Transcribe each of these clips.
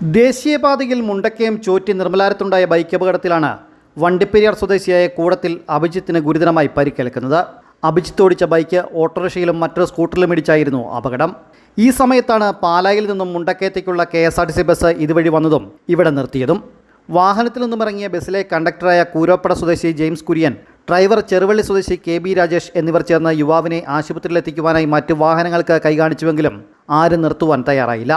ദേശീയപാതയിൽ മുണ്ടക്കയം ചോറ്റി നിർമ്മലാരത്തുണ്ടായ ബൈക്ക് അപകടത്തിലാണ് വണ്ടിപ്പെരിയാർ സ്വദേശിയായ കൂടത്തിൽ അഭിജിത്തിന് ഗുരുതരമായി പരിക്കേൽക്കുന്നത്. അഭിജിത്ത് ഓടിച്ച ബൈക്ക് ഓട്ടോറിക്ഷയിലും മറ്റൊരു സ്കൂട്ടറിലും ഇടിച്ചായിരുന്നു അപകടം. ഈ സമയത്താണ് പാലായിൽ നിന്നും മുണ്ടക്കയത്തേക്കുള്ള K S R T C bus ഇതുവഴി വന്നതും ഇവിടെ നിർത്തിയതും. വാഹനത്തിൽ നിന്നും ഇറങ്ങിയ ബസ്സിലെ കണ്ടക്ടറായ കൂരോപ്പട സ്വദേശി ജെയിംസ് കുര്യൻ ഡ്രൈവർ ചെറുവള്ളി സ്വദേശി കെ ബി രാജേഷ് എന്നിവർ ചേർന്ന് യുവാവിനെ ആശുപത്രിയിലെത്തിക്കുവാനായി മറ്റു വാഹനങ്ങൾക്ക് കൈകാണിച്ചുവെങ്കിലും ആരും നിർത്തുവാൻ തയ്യാറായില്ല.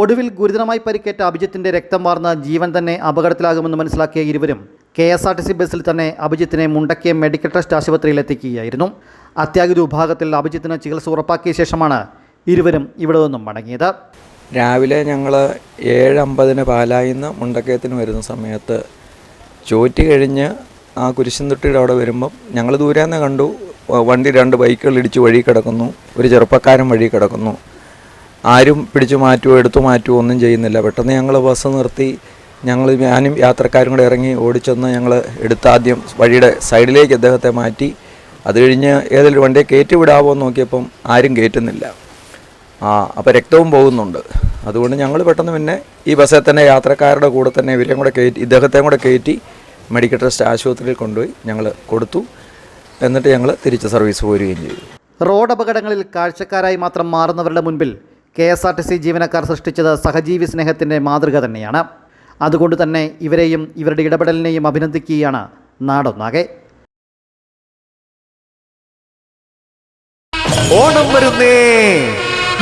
ഒടുവിൽ ഗുരുതരമായി പരിക്കേറ്റ അഭിജിത്തിന്റെ രക്തം വാർന്ന ജീവൻ തന്നെ അപകടത്തിലാകുമെന്ന് മനസ്സിലാക്കിയ ഇരുവരും K S R T C ബസ്സിൽ തന്നെ അഭിജിത്തിനെ മുണ്ടക്കിയ മെഡിക്കൽ ട്രസ്റ്റ് ആശുപത്രിയിൽ എത്തിക്കുകയായിരുന്നു. അത്യാഹിത വിഭാഗത്തിൽ അഭിജിത്തിന് ചികിത്സ ഉറപ്പാക്കിയ ശേഷമാണ് ഇരുവരും ഇവിടെ നിന്നും മടങ്ങിയത്. രാവിലെ ഞങ്ങൾ ഏഴ് അമ്പതിന് പാലായിൽ നിന്ന് മുണ്ടക്കയത്തിന് വരുന്ന സമയത്ത് ചോറ്റി കഴിഞ്ഞ് ആ കുരിശുംതൊട്ടിയുടെ അവിടെ വരുമ്പം ഞങ്ങൾ ദൂരെ നിന്ന് കണ്ടു വണ്ടി രണ്ട് ബൈക്കുകൾ ഇടിച്ച് വഴി കിടക്കുന്നു. ഒരു ചെറുപ്പക്കാരൻ വഴി കിടക്കുന്നു. ആരും പിടിച്ചു മാറ്റുമോ എടുത്തു മാറ്റുമോ ഒന്നും ചെയ്യുന്നില്ല. പെട്ടെന്ന് ഞങ്ങൾ ബസ് നിർത്തി. ഞങ്ങൾ ഞാനും യാത്രക്കാരും കൂടെ ഇറങ്ങി ഓടിച്ചെന്ന് ഞങ്ങൾ എടുത്താദ്യം വഴിയുടെ സൈഡിലേക്ക് അദ്ദേഹത്തെ മാറ്റി. അത് കഴിഞ്ഞ് ഏതെങ്കിലും വണ്ടിയെ കയറ്റി വിടാമോ എന്ന് നോക്കിയപ്പം ആരും കയറ്റുന്നില്ല. ആ അപ്പോൾ രക്തവും പോകുന്നുണ്ട്. അതുകൊണ്ട് ഞങ്ങൾ പെട്ടെന്ന് പിന്നെ ഈ ബസ്സിൽ തന്നെ യാത്രക്കാരുടെ കൂടെ തന്നെ ഇവരെയും കൂടെ കയറ്റി ഇദ്ദേഹത്തെയും കൂടെ കയറ്റി മെഡിക്കൽ ട്രസ്റ്റ് ആശുപത്രിയിൽ കൊണ്ടുപോയി ഞങ്ങൾ കൊടുത്തു. എന്നിട്ട് ഞങ്ങൾ തിരിച്ച് സർവീസ് പോരുകയും ചെയ്തു. റോഡ് അപകടങ്ങളിൽ കാഴ്ചക്കാരായി മാത്രം മാറുന്നവരുടെ മുൻപിൽ K S R T C ജീവനക്കാർ സൃഷ്ടിച്ചത് സഹജീവി സ്നേഹത്തിന്റെ മാതൃക തന്നെയാണ്. അതുകൊണ്ട് തന്നെ ഇവരെയും ഇവരുടെ ഇടപെടലിനെയും അഭിനന്ദിക്കുകയാണ് നാടൊന്നാകെ ഓണം വരുന്നേ.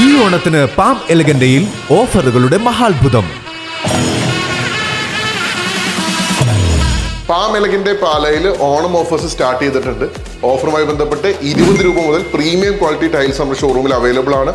ഈ ഓണത്തിന് പാം എലഗന്റയിൽ ഓഫറുകളുടെ മഹാത്ഭുതം. പാം എലഗിന്റെ പാലയിൽ ഓണം ഓഫേഴ്സ് സ്റ്റാർട്ട് ചെയ്തിട്ടുണ്ട്. ഓഫറുമായി ബന്ധപ്പെട്ട് ഇരുപത് രൂപ മുതൽ പ്രീമിയം ക്വാളിറ്റി ടൈൽസ് നമ്മുടെ ഷോറൂമിൽ അവൈലബിൾ ആണ്.